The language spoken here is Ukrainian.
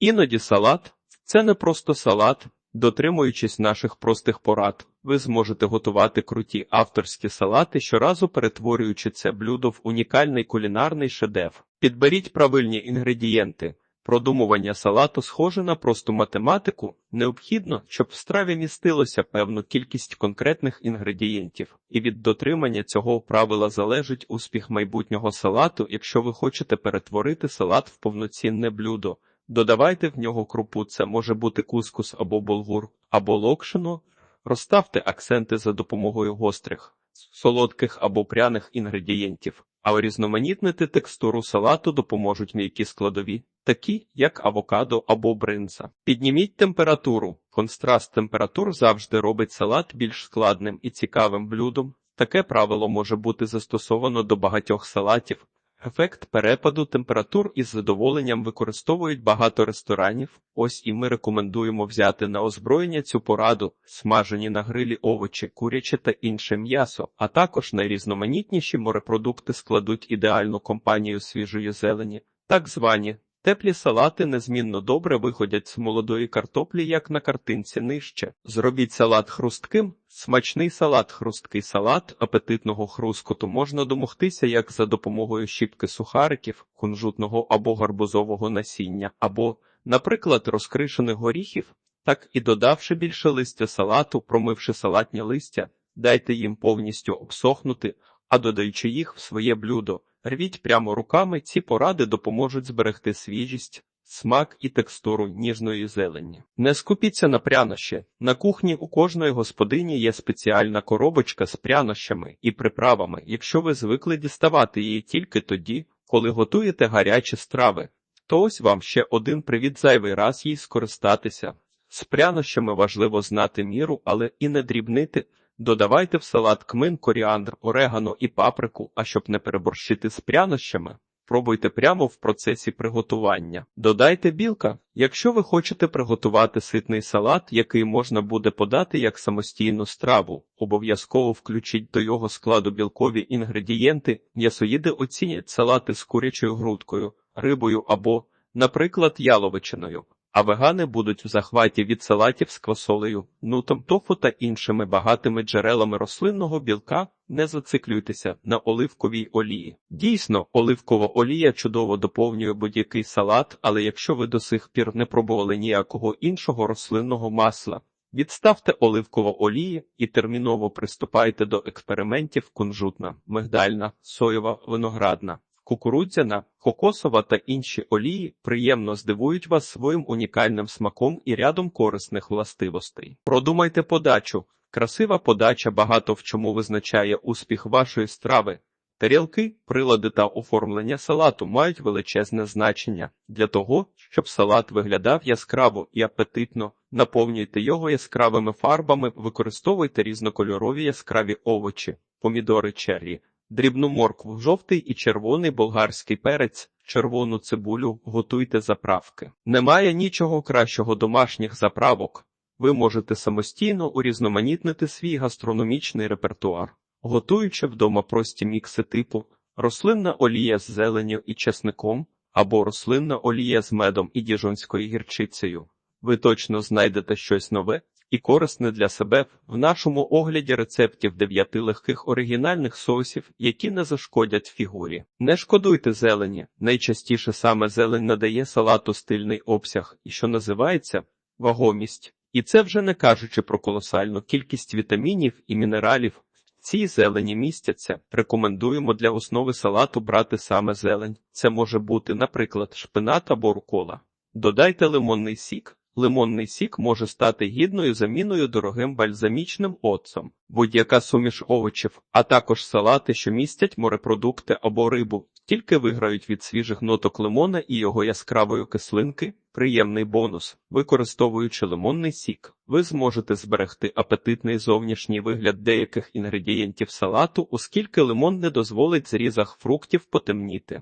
Іноді салат це не просто салат. Дотримуючись наших простих порад, ви зможете готувати круті авторські салати, щоразу перетворюючи це блюдо в унікальний кулінарний шедевр. Підберіть правильні інгредієнти. Продумування салату схоже на просту математику. Необхідно, щоб в страві містилося певну кількість конкретних інгредієнтів, і від дотримання цього правила залежить успіх майбутнього салату, якщо ви хочете перетворити салат в повноцінне блюдо. Додавайте в нього крупу, це може бути кускус або булгур, або локшину. Розставте акценти за допомогою гострих, солодких або пряних інгредієнтів, а урізноманітнити текстуру салату допоможуть м'які складові, такі як авокадо або бринза. Підніміть температуру. Контраст температур завжди робить салат більш складним і цікавим блюдом. Таке правило може бути застосовано до багатьох салатів. Ефект перепаду температур із задоволенням використовують багато ресторанів. Ось і ми рекомендуємо взяти на озброєння цю пораду, смажені на грилі овочі, куряче та інше м'ясо, а також найрізноманітніші морепродукти складуть ідеальну компанію свіжої зелені, так звані. Теплі салати незмінно добре виходять з молодої картоплі, як на картинці нижче. Зробіть салат хрустким. Смачний салат, хрусткий салат апетитного хрускоту можна домогтися як за допомогою щіпки сухариків, кунжутного або гарбузового насіння, або, наприклад, розкришених горіхів, так і додавши більше листя салату, промивши салатні листя, дайте їм повністю обсохнути, а додаючи їх в своє блюдо. Рвіть прямо руками, ці поради допоможуть зберегти свіжість, смак і текстуру ніжної зелені. Не скупіться на прянощі. На кухні у кожної господині є спеціальна коробочка з прянощами і приправами, якщо ви звикли діставати її тільки тоді, коли готуєте гарячі страви. То ось вам ще один привід зайвий раз їй скористатися. З прянощами важливо знати міру, але і не дрібнити. Додавайте в салат кмин, коріандр, орегано і паприку, а щоб не переборщити з прянощами, пробуйте прямо в процесі приготування. Додайте білка. Якщо ви хочете приготувати ситний салат, який можна буде подати як самостійну страву, обов'язково включіть до його складу білкові інгредієнти, м'ясоїди оцінять салати з курячою грудкою, рибою або, наприклад, яловичиною. А вегани будуть в захваті від салатів з квасолею, нутом тофу та іншими багатими джерелами рослинного білка. Не зациклюйтеся на оливковій олії. Дійсно, оливкова олія чудово доповнює будь-який салат, але якщо ви до сих пір не пробували ніякого іншого рослинного масла, відставте оливкову олії і терміново приступайте до експериментів кунжутна, мигдальна, соєва, виноградна. Кукурудзяна, кокосова та інші олії приємно здивують вас своїм унікальним смаком і рядом корисних властивостей. Продумайте подачу. Красива подача багато в чому визначає успіх вашої страви. Тарілки, прилади та оформлення салату мають величезне значення для того, щоб салат виглядав яскраво і апетитно. Наповнюйте його яскравими фарбами, використовуйте різнокольорові яскраві овочі, помідори черрі, дрібну моркву, жовтий і червоний болгарський перець, червону цибулю, готуйте заправки. Немає нічого кращого домашніх заправок. Ви можете самостійно урізноманітнити свій гастрономічний репертуар, готуючи вдома прості мікси типу рослинна олія з зеленю і чесником або рослинна олія з медом і діжонською гірчицею. Ви точно знайдете щось нове і корисне для себе в нашому огляді рецептів дев'яти легких оригінальних соусів, які не зашкодять фігурі. Не шкодуйте зелені. Найчастіше саме зелень надає салату стильний обсяг і що називається вагомість. І це вже не кажучи про колосальну кількість вітамінів і мінералів. Ці зелені містяться. Рекомендуємо для основи салату брати саме зелень. Це може бути, наприклад, шпинат або рукола. Додайте лимонний сік. Лимонний сік може стати гідною заміною дорогим бальзамічним оцом, будь-яка суміш овочів, а також салати, що містять морепродукти або рибу, тільки виграють від свіжих ноток лимона і його яскравої кислинки. Приємний бонус, використовуючи лимонний сік, ви зможете зберегти апетитний зовнішній вигляд деяких інгредієнтів салату, оскільки лимон не дозволить зрізах фруктів потемніти.